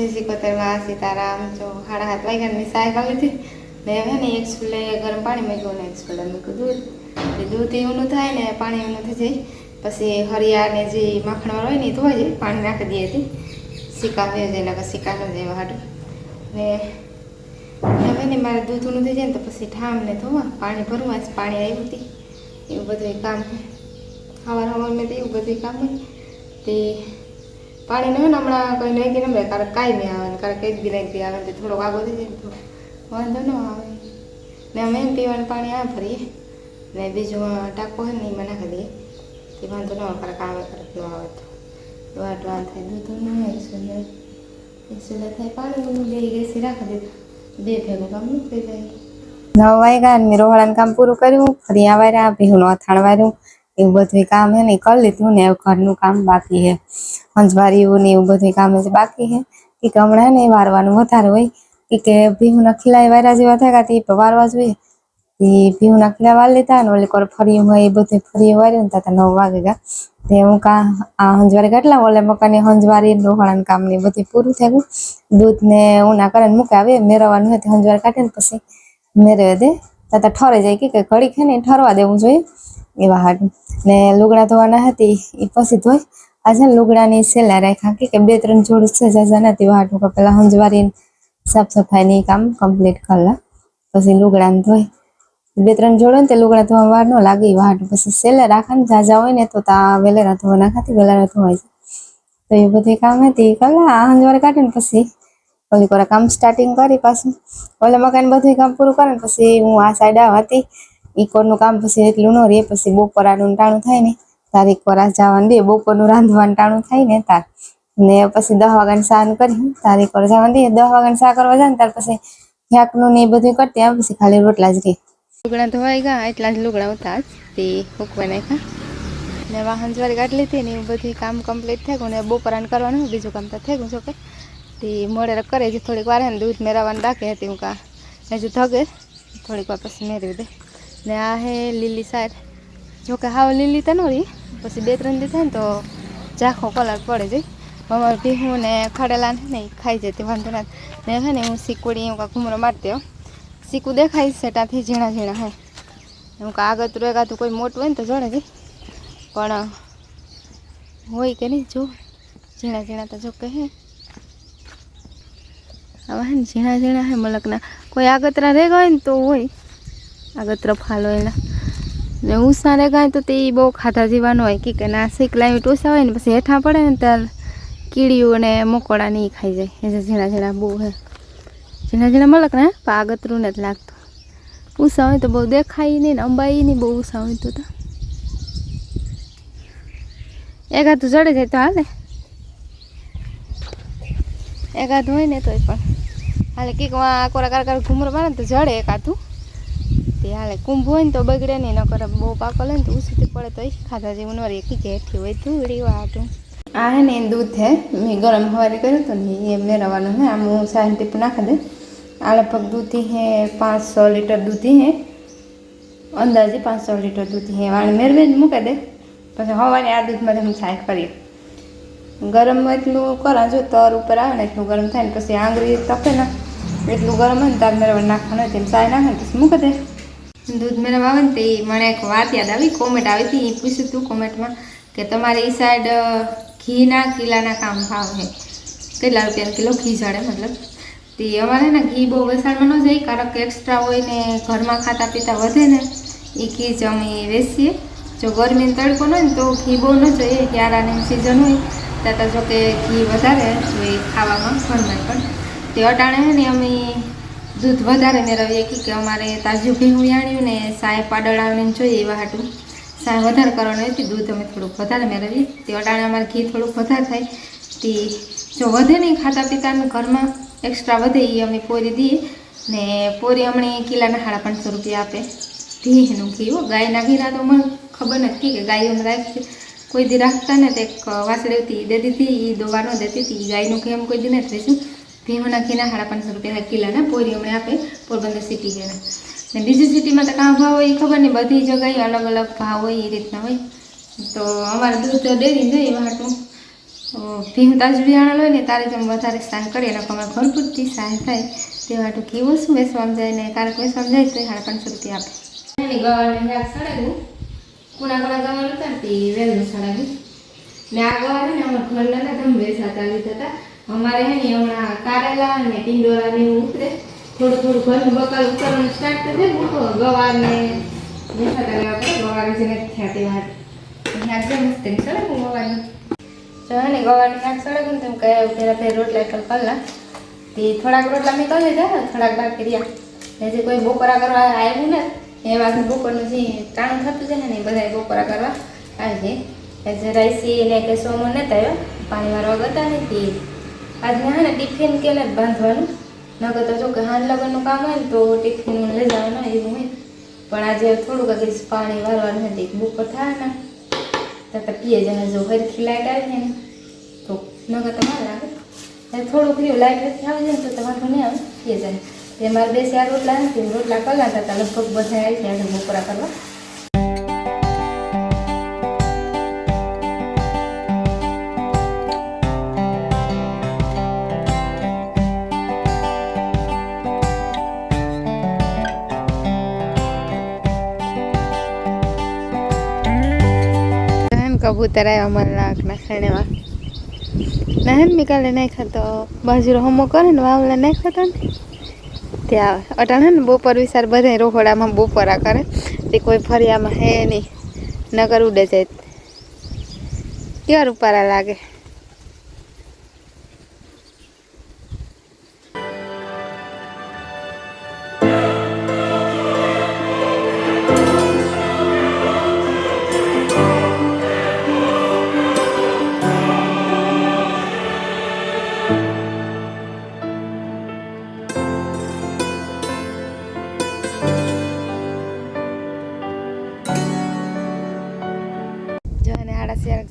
શ્રી કોતરમાં સીતારામ જો હાથ વાગ્યાની સાહેબ આવી હતી ને હવે ને એક સ્કૂલે ગરમ પાણી. મૂક્યું ને એક સ્કૂલે મૂક્યું દૂધ એ દૂધ એવું થાય ને પાણી ઊનું થઈ જાય પછી હરિયા ને જે માખણવાળો હોય ને એ ધોવા જાય પાણી નાખી દઈએ હતી સિક્કા હોય જાય નકર સિક્કા ન જાય હાટું ને હવે ને મારે દૂધ ઊનું થઈ જાય ને તો પછી ઠામ ને ધોવા પાણી ભરવા પાણી આવ્યું હતી એવું બધું કામ. હવાર સવાર મેં તો એવું બધું કામ. હોય તે પાણી નહીં હમણાં કંઈ નહીં કે નમરે કારણ કાંઈ નહીં આવે ને, કારણ કંઈક બી નહીં આવે તે થોડોક આગો થઈ જાય ને તો વાંધો ન આવે. ને અમે એમ પીવાનું પાણી આ ભરીએ. ને બીજું ટાંકો હોય ને એમાં નાખી દઈએ. તે વાંધો ન આવે, કારણ આવે, કારણ ન આવે તો. વાટ વાટ થાય દૂધનું એક સુલે એક સુલે થાય, પાણી બે ગેસી રાખી દીધું બે ભેગું કામ મૂકી જાય. નવ વાગ્યા રોહળાનું કામ પૂરું કર્યું, ફરી આ વાર્યા, ભીહુનું અથાણ વાર્યું. એવું બધું કામ હે ને કરી લીધું ને ઘરનું કામ બાકી હે. હંજવારીઓ ને એવું બધું કામ હજી બાકી હે. કે હમણાં ને વારવાનું વધારે હોય. કે ભીહુના ખીલાય વાયરા જેવા થયા તે વારવા જોઈએ એ ભીહુના ખીલા વાર લીધા ને ઓલી કોર ફરી હોય એ બધું ફરી વાર્યું ને ત્યાં નવ વાગે ગયા તે હું કા આ હંજવારી કેટલા ઓલે મકાની હંજવારી ને રોહળાનું કામ ને બધું પૂરું થઈ ગયું. દૂધ ને ઉના કરે મૂકે આવે મેરવાનું હોય તે હંજવારી કાઢીને પછી મેળવે દે. તાતા ઠરે જાય કે ઘડી ખે ને ઠરવા દેવું જોઈએ. એવા હાટ ને લુગડા ધોવાના હતી એ પછી ધોઈ. આજે લુગડાની સેલા રાખ્યા કે બે ત્રણ જોડ છે જાજાના તેવા હાટ હાટું કે પેલા હંજવારી સાફ સફાઈની કામ કમ્પ્લીટ કરલા. પછી લુગડાને ધોઈ. બે ત્રણ જોડો ને તે લુગડા ધોવા વાર ન લાગે એવા હાટું પછી સેલે રાખે ને જાજા હોય ને તો તા વેલેરા ધોવા નાખાતી વેલેરા ધોવાય તો એ બધી કામ હતી. કલા આ કાઢે ને પછી ઓલી કોરા કામ સ્ટાર્ટિંગ કરી પાછું. ઓલે મકાન બધું કામ પૂરું કરે ને પછી હું આ સાઈડ આવ હતી ઈ કોરનું કામ પછી એટલું ન રહે, પછી બપોરાનું ટાણું થાય ને, તારે કોરા જવાનું દે, બપોરનું રાંધવાનું ટાણું થાય ને તાર. ને પછી દહ વાગ્યાની સાન કરી, તારે કોર જવાનું દે, દસ વાગ્યાની સા કરવા જાય ને ત્યાર પછી યાકનું ને એ બધું કરતી આવે પછી ખાલી રોટલા જ રહી લુગડા ધોવાઈ ગયા, એટલા જ લુગડા હતા તે મૂકવા નાખ્યા. ને વાહન જવારી કાઢી લીધી ને એવું બધું કામ કમ્પ્લીટ થઈ ગયું ને બપોરાનું કરવાનું, બીજું કામ તો થઈ ગયું, જોકે. તે મોડે કરે છે થોડીક વાર દૂધ મેરાવાનું રાખે હતી, હું કા હજુ થગે થોડીક વાર પછી મેળવી દે. ને આ હે લીલી સાર જો કે હાવ લીલી તો ન રહી, પછી બે ત્રણ દી થાય ને તો ઝાંખો કલર પડે જાય અમારે ભીહું ને ખડેલા ને ખાઈ જતી, વાંધો ના. ને હે ને હું શીકુડી એવું કાંક ઘૂમરો મારતી હોઉં શીકું દેખાય છે ત્યાંથી ઝીણા ઝીણા હે. હું કાં આગળ એકાતું કોઈ મોટું હોય ને તો જોડે જઈ પણ હોય કે નહીં, જો. ઝીણા ઝીણા તો જો કે હે હવે હે ને ઝીણા ઝીણા હે મલકના. કોઈ આગતરા રહે હોય ને તો હોય. આગતરા ફાલો એના. ને રે ગયા તો તે બહુ ખાધા જીવાનું હોય. કે ના શીક લાવી ટોસા હોય ને પછી હેઠા પડે ને ત્યારે કીડીઓ ને મકોડા નહીં ખાઈ જાય. એ જે ઝીણા ઝીણા બહુ હે. ઝીણા ઝીણા મળક ને? પાગતરું નથી લાગતું. ઉષા હોય તો બહુ દેખાય નહીં ને અંબાઈ નહીં, બહુ ઉષા હોય તો એક એકાતું જડે જાય તો હાલે. એક એકાદું હોય ને તોય પણ. હાલે, કીક કોરા કાર ઘૂમર મારે તો જડે એકાતું તે હાલે. કુંભ હોય ને તો બગડે નહીં ન કરે બહુ પાકો લે ને તો ઉસીથી પડે તો ખાધા જેવું ન રહે. કીકે હેઠી હોય, ધૂળી વાટું. આ હે ને દૂધ છે મેં ગરમ હવારે કર્યું હતું ને, એ મેળવવાનું હે. આમ હું સાહેબ ટીપ નાખી દે આ લગભગ દૂધી હે, પાંચસો લીટર દૂધી હે. અંદાજે પાંચસો લીટર દૂધી હે. વાણ મેળવે જ મૂકી દે. પછી હવારે આ દૂધમાં હું સાહેબ કરીએ ગરમ એટલું કરા, જો તર ઉપર આવે ને એટલું ગરમ થાય ને, પછી આંગળી તપે ને, એટલું ગરમ હોય ને, તાર મેળવવા નાખવાનું તેમ સાય નાખે ને, પછી મૂકી દે. દૂધ મેળવવા આવે ને તે મને એક વાત યાદ આવી કોમેન્ટ આવી હતી, એ પૂછ્યું હતું કોમેન્ટમાં કે તમારે એ સાઈડ ઘીના કિલ્લાના કામ ભાવ છે. કેટલા રૂપિયાનો કિલો? ઘી ચડે મતલબ. તે અમારે ને ઘી બહુ વસાડમાં ન જાય, કારણ કે એક્સ્ટ્રા હોય ને ઘરમાં ખાતા પીતા વધે ને, એ ઘી જ અમે વેચીએ. જો ગરમીનો તડકો ન હોય ને તો ઘી બહુ ન જોઈએ ક્યારાની સિઝન હોય. ત્યાં તો જો કે ઘી વધારે જોઈએ ખાવામાં ઘરમાં પણ. તે અટાણે ને અમે દૂધ વધારે મેળવીએ કે અમારે તાજું ઘીવું યાણ્યું ને સાય પાડળાવીને જોઈએ એવા હાટું. સાય વધારે કરવાનું હોય તે દૂધ અમે થોડુંક વધારે મેળવીએ. તે અટાણે અમારે ઘી થોડુંક વધારે થાય. તે જો વધે નહીં ખાતા પીતાને ઘરમાં એક્સ્ટ્રા વધે એ અમે પોરી દઈએ. ને પોરી હમણાં કિલ્લાના હાડા પાંચસો રૂપિયા આપે. ઘીનું ઘી હો, ગાયના ઘીના તો મને ખબર નથી કે ગાય અમે રાખી કોઈ દી રાખતા ને તે વાસળી હતી દે દીધી, એ દોવા ન દેતી હતી. ગાયનું ઘી એમ કોઈ દી નથી રહીશું ભીમના ઘીના સાડા પાંચસો રૂપિયા કિલ્લાના પોરી અમે આપે પોરબંદર સિટી ઘેના ને. બીજી સિટીમાં તો કાં ભાવ હોય એ ખબર નહીં, બધી જગ્યાએ અલગ અલગ ભાવ હોય એ રીતના હોય. તો અમારે દૂધ ડેરી જોઈએ હાટું ભીહું તાજ બિયારણ હોય ને, તારે જેમ વધારે સ્નાન કરીએ અને અમે ઘરપૂરતી પૂરતી થાય. તે માટે કેવું શું વેચવામાં જાય ને કારક વેચવામાં જાય તો સાડા પાંચસો રૂપિયા આપે. એની ગવારને શાક સળગવું. કુણા કુણા ગવાનું હતા ને, તે વહેલું સળગવું. ને આ ગવાર ને અમારા ઘરના તમે વેચાતા લીધા હતા અમારે હે ને હમણાં કારેલા અને ટીંડોરા ને એવું ઉતરે. થોડું થોડું ઘરનું બકાલ ઉતરવાનું સ્ટાર્ટ કરી દે. તો ગવાર ને વેચાતા લેવા પડે. ગવાર જે નથી થયા તે વાત શાક જે મસ્ત ચડે હું ગવારનું. જો હે ને ગવારનું શાક ચડે ને તેમ કહે પેલા ફેર રોટલા એક કરલા તે થોડાક રોટલા મેં કરી લીધા થોડાક બાકી રહ્યા. ને જે કોઈ બપોરા કરવા આવ્યું ને એ વાગે બપોરનું જે ટાણું થતું છે ને એ બધા બપોરા કરવા આવી જાય. જરાયસી ને કે સોમો નતા આવ્યો. પાણી વાળવા ગતા નથી આજને હે ને ટિફિન કે જ બાંધવાનું? નકર તો જો કે હાલ લગનનું કામ હોય ને તો ટિફિન લઈ જવાનું એવું હોય. પણ આજે થોડુંક આગળ પાણી વાળવાનું નથી બપોર થાય ને તો તો પીએ જાય જો હરખી લાઈટ આવી ને, તો નકર તમારે મારે લાગે ને થોડુંક રહ્યું, લાઈટ નથી આવી જાય ને તો તમારે નહીં આવે, પીએ જાય તે મારે બે ચાર રોટલા નથી, રોટલા કલાક હતા, લગભગ બધા આવી ગયા બપોરા કરવા. કબૂતર આવ્યા મને લાખ ના ખેણેમાં નહેન મિકાલે નાખ્યા તો બાજરો હમો કરે ને વાવલા નાખ્યા હતા ને. ત્યાં અટાણ હે ને બપોર વિચાર બધા રોહોડામાં બપોરા કરે. તે કોઈ ફરિયામાં હે નહીં. નગર ઉડે જાય. કેવા રૂપારા લાગે?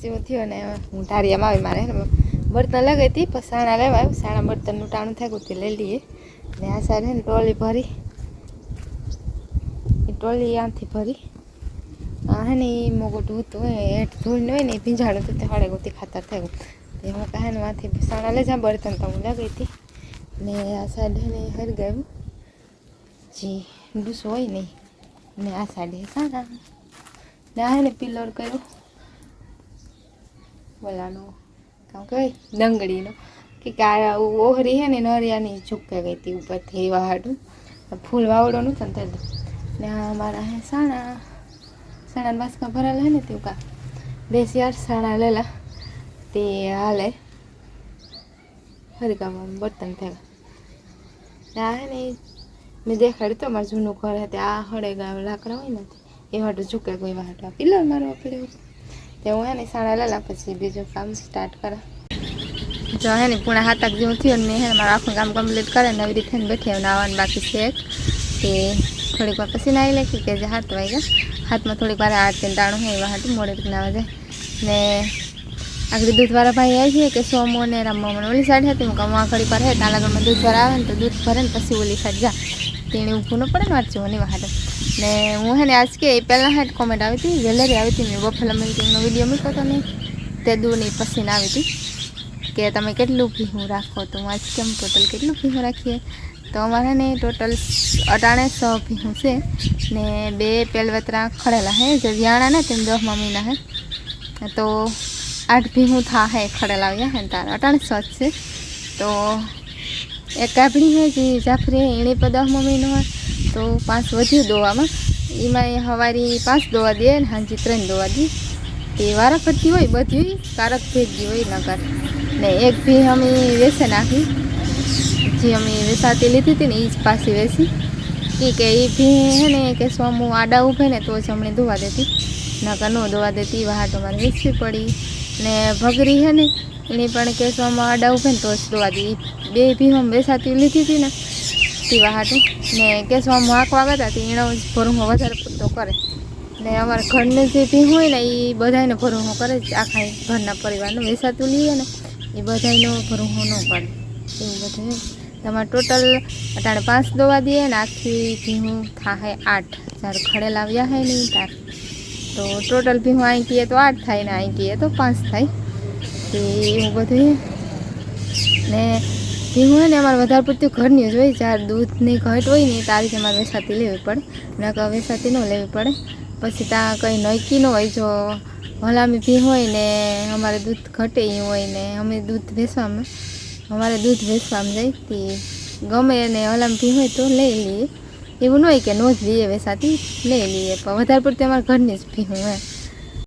જેવું થયો ને હું ધારિયામાં આવી મારે. બર્તન લગાવી હતી, પછી સાણા લેવા આવ્યું. સાણા બર્તનનું ટાણું થાય તે લઈ લઈએ. ને આ સાઈડ ને ટોલી ભરી. એ ટોલી આથી ભરી. આ ને એ મોગું ધોતું હોય, હેઠ ધોઈને હોય ને એ ભીંજાણું હતું તે હળે ગોતી ખાતર થયું તે હું કહે ને માંથી સાણા લઈ જા, બર્તન તો હું લગાવી હતી. ને આ સાઈડ ને હરગાવ્યું જી ડૂસો હોય નહીં ને આ સાઈડ સાણા. ને આ ને પિલર કર્યો. બોલાનો કામ કહેવાય ડંગળીનો. કે આ ઓહરી હે ને, નરિયાની ઝુકે ગઈ હતી ઉપરથી એવા હાટું ફૂલ વાવડો નું ને તે ને અમારા હે સાણા. સાણા બાસકા ભરેલા હે ને તેવું કા દેશી આઠ સાણા લેલા. તે હાલે. હરગામાં બર્તન થયા ને હે ને, મેં દેખાડ્યું તો મારું જૂનું ઘર હતું આ હળે ગામ લાકડા હોય ને એ હાટું ઝુકે કોઈ વાટવા પીલર મારો પડ્યું. તે હું હે ને સાડા લેલા પછી બીજું કામ સ્ટાર્ટ કરા. જો હે ને પૂણા હાથક જેવું થયું ને હે મારું આખું કામ કમ્પ્લીટ કરે ને આવી રીતે બેઠી હવે નાવાનું બાકી છે એક. તે થોડીક વાર પછી નાહી લેખી કે જે હાથ વાગ્યા. હાથમાં થોડીક વાર આઠ ને ટાણું હોય એવા હાથ મોડે નાવા જાય ને આગળ દૂધવાળા ભાઈ આવી છે કે સોમો ને રમવા ઓલી સાઈડ હતી. હું કમવા ઘડી પર હે ત્યાં દૂધ ભરા આવે ને તો દૂધ ભરે ને પછી ઓલી સાઈડ જા. તેણે ઊભું ન પડે ને વાંચવું નહીં વાહડે ને હું હે ને આજ કે પહેલાં હેડ કોમેન્ટ આવી હતી જ્વેલરી આવી હતી મેં બફેલા મિલ્કિંગનો વીડિયો મૂક્યો હતો ને, તે દૂરની પસીને આવી હતી કે તમે કેટલું ભીહું રાખો તો હું આજ કેમ ટોટલ કેટલું ભીહું રાખીએ? તો અમારે ને ટોટલ અટાણે સો ભીહું છે ને બે પેલવતરા ખડેલા હે, જે વ્યાણા ને તેમ દસ મમ્મીના હે. તો આઠ ભીહું થા હે ખડેલા આવ્યા હે તાર અટાણે સો છે. તો એક કાપડી હોય જે જાફરી એણે પર દસમો મહિનો હોય, તો પાંચ વધ્યું દોવામાં. એમાં એ હવારી પાંચ દોવા દે ને હાંજી ત્રણ દોવા દે. તે વારા ફરતી હોય, બધી કારક ભેગી હોય, નગર. ને એક ભી અમે વેસે નાખી જે અમે વેસાતી લીધી હતી ને એ જ પાછી વેસી. એ કે એ ભી હે ને, કે સોમું આડા ઊભે ને, તો જ અમને ધોવા દેતી. નગર ન ધોવા દેતી, વાહ તો મારે વેચવી પડી. ને ભગરી હે ને એની પણ કેસવામાં આડા ઊભે ને તો જ દોવા દી બે ભીમાં બેસાતી લીધી હતી ને, પીવા હાટું. ને કેસવામાં હાંકવા ગયા હતા એનો જ ભરૂહો વધારે પૂરતો કરે. ને અમારા ઘરને જે ભી હોય ને એ બધાને ભરૂહો કરે જ. આખા ઘરના પરિવારનું વેસાતું લઈએ ને એ બધાનો ભરૂહો ન કરે એવું બધું. તમારે ટોટલ અટાણે પાંચ દોવા દઈએ ને આખી ભીહું થાય આઠ. જ્યારે ખડેલ આવ્યા હોય ને તાર તો ટોટલ ભીહું અહીં કહીએ તો આઠ થાય ને અહીં કહીએ તો પાંચ થાય. તે એવું બધું ને ભીંગ હોય ને અમારે વધારે પડતું ઘરની જ હોય જ્યારે દૂધની ઘટ હોય ને તારી અમારે વેસાતી લેવી પડે. નકર વેસાતી ન લેવી પડે. પછી ત્યાં કંઈ નક્કી ન હોય, જો હલામી ભી હોય ને અમારે દૂધ ઘટે એ હોય ને અમે દૂધ વેચવામાં અમારે દૂધ વેચવામાં જાય તે ગમે ને હલામી ભી હોય તો લઈ લઈએ. એવું ન હોય કે નો જ લઈએ વેસાતી, લઈ લઈએ. પણ વધારે પડતી અમારે ઘરની જ ભી હોય.